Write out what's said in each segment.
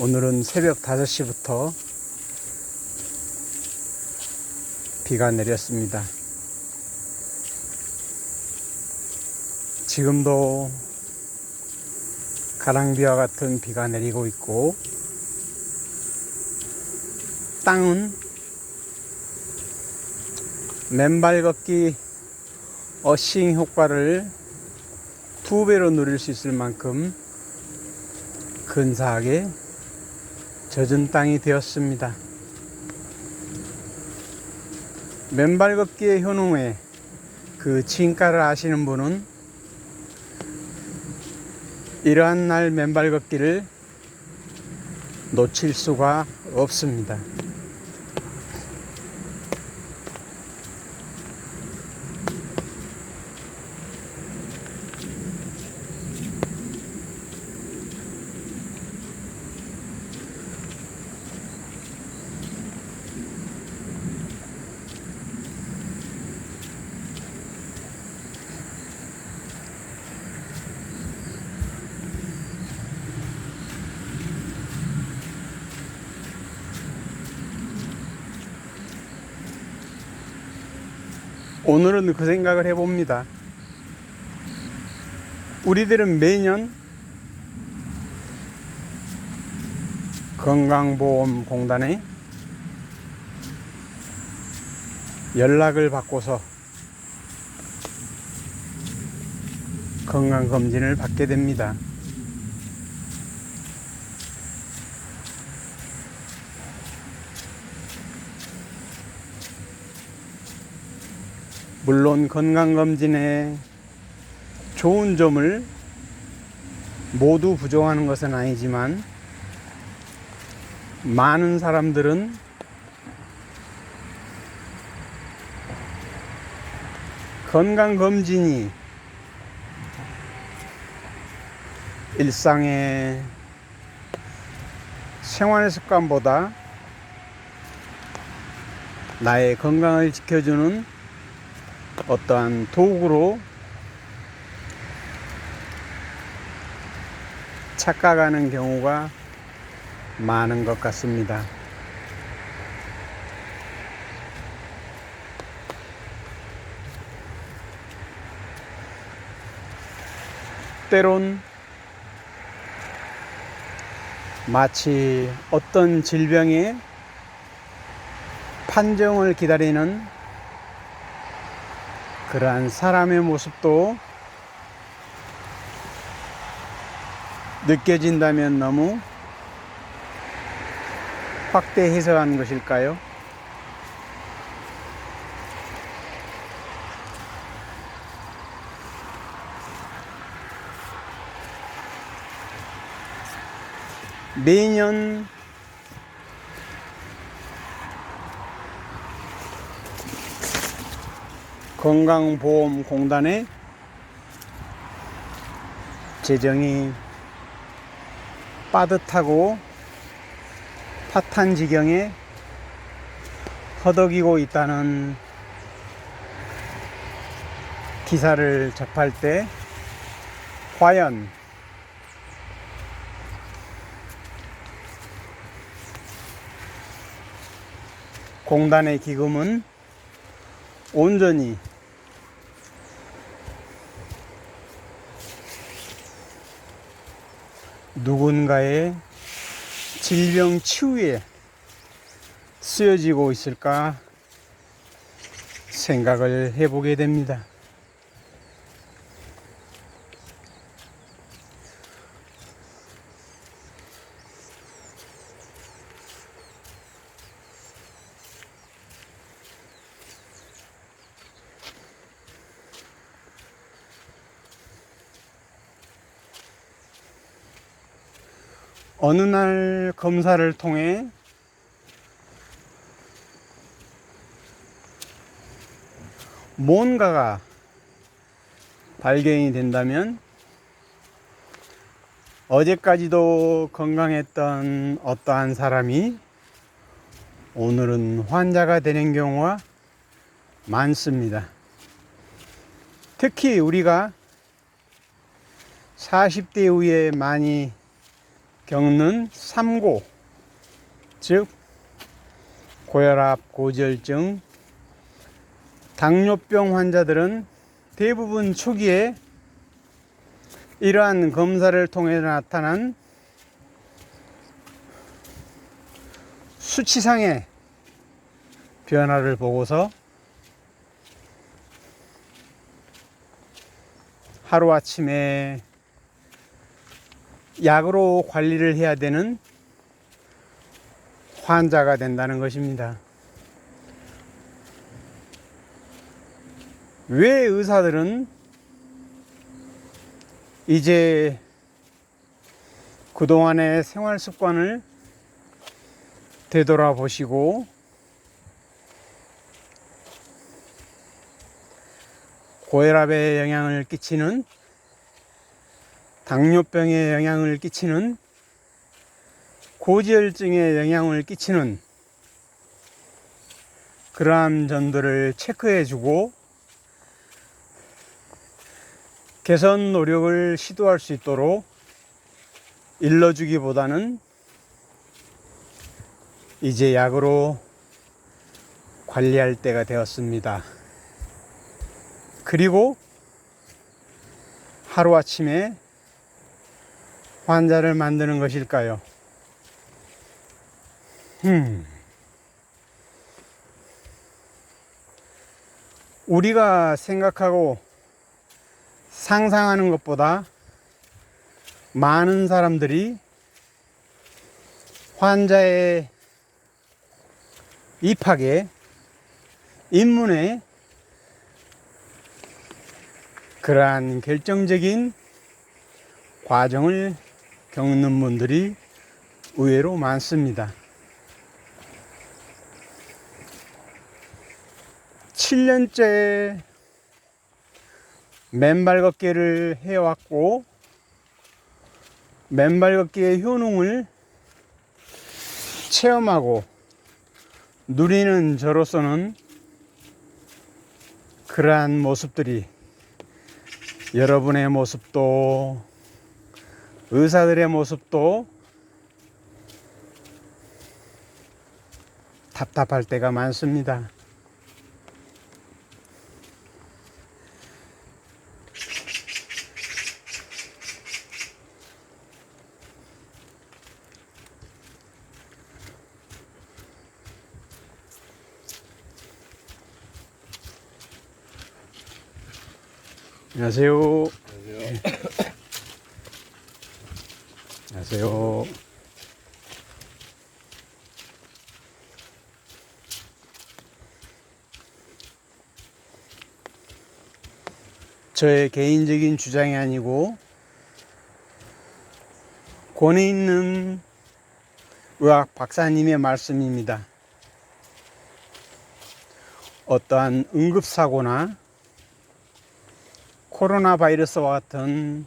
오늘은 새벽 5시부터 비가 내렸습니다. 지금도 가랑비와 같은 비가 내리고 있고 땅은 맨발 걷기 어싱 효과를 두 배로 누릴 수 있을 만큼 근사하게 젖은 땅이 되었습니다. 맨발 걷기의 효능에 그 진가를 아시는 분은 이러한 날 맨발 걷기를 놓칠 수가 없습니다. 오늘은 그 생각을 해봅니다. 우리들은 매년 건강보험공단에 연락을 받고서 건강검진을 받게 됩니다. 물론 건강검진의 좋은 점을 모두 부정하는 것은 아니지만 많은 사람들은 건강검진이 일상의 생활 습관보다 나의 건강을 지켜주는 어떠한 도구로 착각하는 경우가 많은 것 같습니다. 때론 마치 어떤 질병의 판정을 기다리는 그러한 사람의 모습도 느껴진다면 너무 확대 해석한 것일까요? 매년 건강보험공단에 재정이 빠듯하고 파탄 지경에 허덕이고 있다는 기사를 접할 때 과연 공단의 기금은 온전히 누군가의 질병 치유에 쓰여지고 있을까 생각을 해보게 됩니다. 어느 날 검사를 통해 뭔가가 발견이 된다면 어제까지도 건강했던 어떠한 사람이 오늘은 환자가 되는 경우가 많습니다. 특히 우리가 40대 이후에 많이 겪는 삼고, 즉, 고혈압, 고지혈증, 당뇨병 환자들은 대부분 초기에 이러한 검사를 통해 나타난 수치상의 변화를 보고서 하루아침에 약으로 관리를 해야 되는 환자가 된다는 것입니다. 왜 의사들은 이제 그동안의 생활 습관을 되돌아보시고 고혈압에 영향을 끼치는 당뇨병에 영향을 끼치는 고지혈증에 영향을 끼치는 그러한 점들을 체크해 주고 개선 노력을 시도할 수 있도록 일러주기보다는 이제 약으로 관리할 때가 되었습니다. 그리고 하루아침에 환자를 만드는 것일까요? 음. 우리가 생각하고 상상하는 것보다 많은 사람들이 환자의 입학에 입문에 그러한 결정적인 과정을 겪는 분들이 의외로 많습니다. 7년째 맨발 걷기를 해왔고, 맨발 걷기의 효능을 체험하고 누리는 저로서는 그러한 모습들이 여러분의 모습도 의사들의 모습도 답답할 때가 많습니다. 안녕하세요. 안녕하세요. 저의 개인적인 주장이 아니고 권위 있는 의학 박사님의 말씀입니다. 어떠한 응급사고나 코로나 바이러스와 같은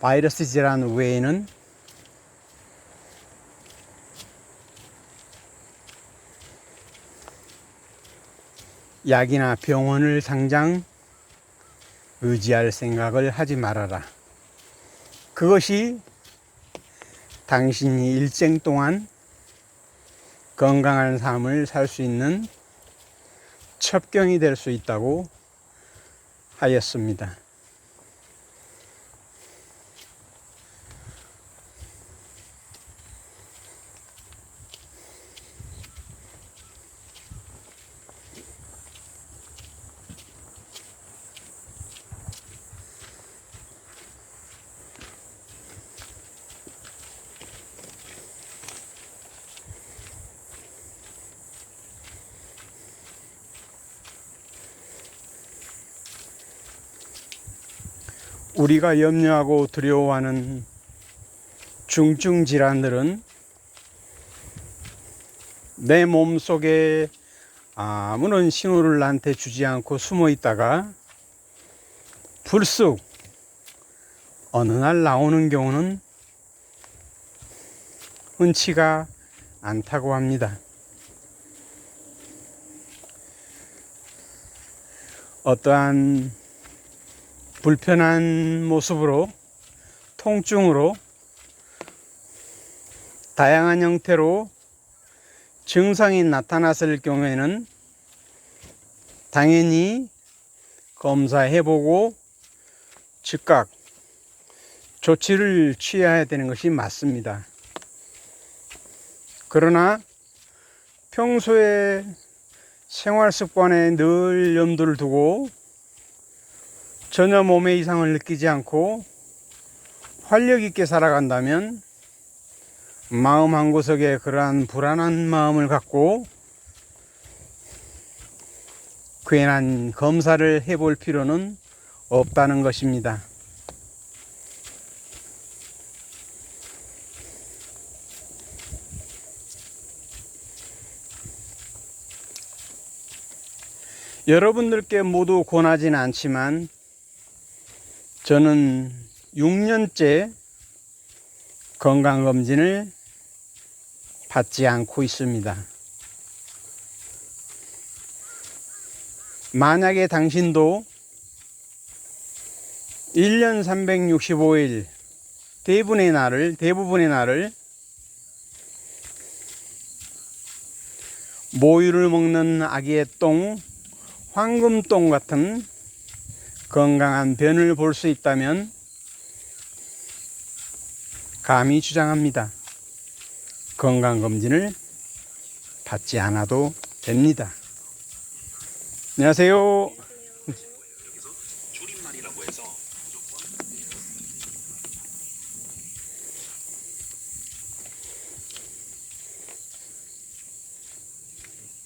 바이러스 질환 외에는 약이나 병원을 당장 의지할 생각을 하지 말아라. 그것이 당신이 일생 동안 건강한 삶을 살 수 있는 첩경이 될 수 있다고 하였습니다. 우리가 염려하고 두려워하는 중증 질환들은 내 몸 속에 아무런 신호를 나한테 주지 않고 숨어 있다가 불쑥 어느 날 나오는 경우는 흔치가 않다고 합니다. 어떠한 불편한 모습으로 통증으로 다양한 형태로 증상이 나타났을 경우에는 당연히 검사해보고 즉각 조치를 취해야 되는 것이 맞습니다. 그러나 평소에 생활 습관에 늘 염두를 두고 전혀 몸에 이상을 느끼지 않고 활력 있게 살아간다면 마음 한 구석에 그러한 불안한 마음을 갖고 괜한 검사를 해볼 필요는 없다는 것입니다. 여러분들께 모두 권하진 않지만 저는 6년째 건강검진을 받지 않고 있습니다. 만약에 당신도 1년 365일 대부분의 날을 대부분의 날을 모유를 먹는 아기의 똥, 황금똥 같은 건강한 변을 볼 수 있다면 감히 주장합니다. 건강검진을 받지 않아도 됩니다. 안녕하세요.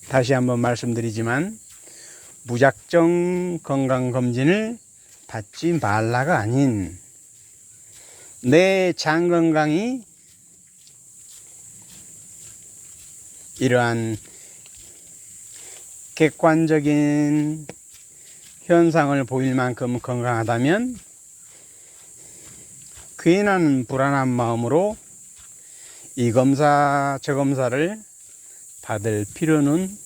다시 한번 말씀드리지만 무작정 건강검진을 받지 말라가 아닌 내 장 건강이 이러한 객관적인 현상을 보일 만큼 건강하다면 괜한 불안한 마음으로 이 검사 저 검사를 받을 필요는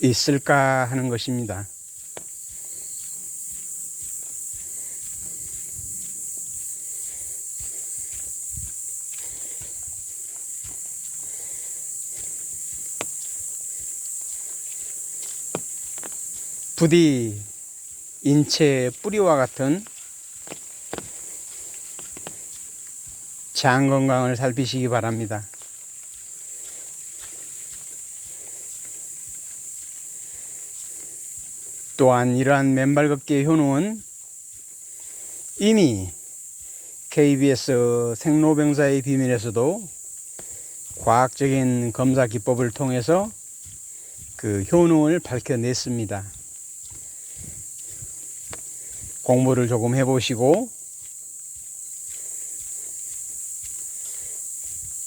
있을까 하는 것입니다. 부디 인체의 뿌리와 같은 장 건강을 살피시기 바랍니다. 또한 이러한 맨발 걷기의 효능은 이미 KBS 생로병사의 비밀에서도 과학적인 검사 기법을 통해서 그 효능을 밝혀냈습니다. 공부를 조금 해보시고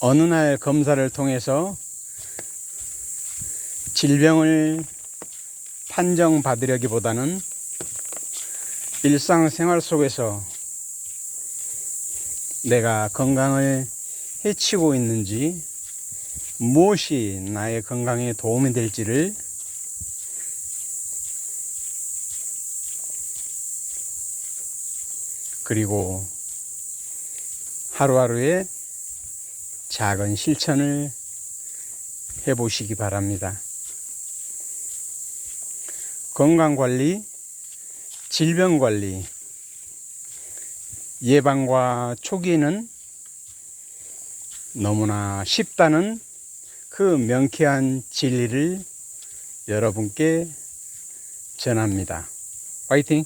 어느 날 검사를 통해서 질병을 판정받으려기보다는 일상생활 속에서 내가 건강을 해치고 있는지 무엇이 나의 건강에 도움이 될지를 그리고 하루하루의 작은 실천을 해보시기 바랍니다. 건강관리, 질병관리, 예방과 초기에는 너무나 쉽다는 그 명쾌한 진리를 여러분께 전합니다. 화이팅!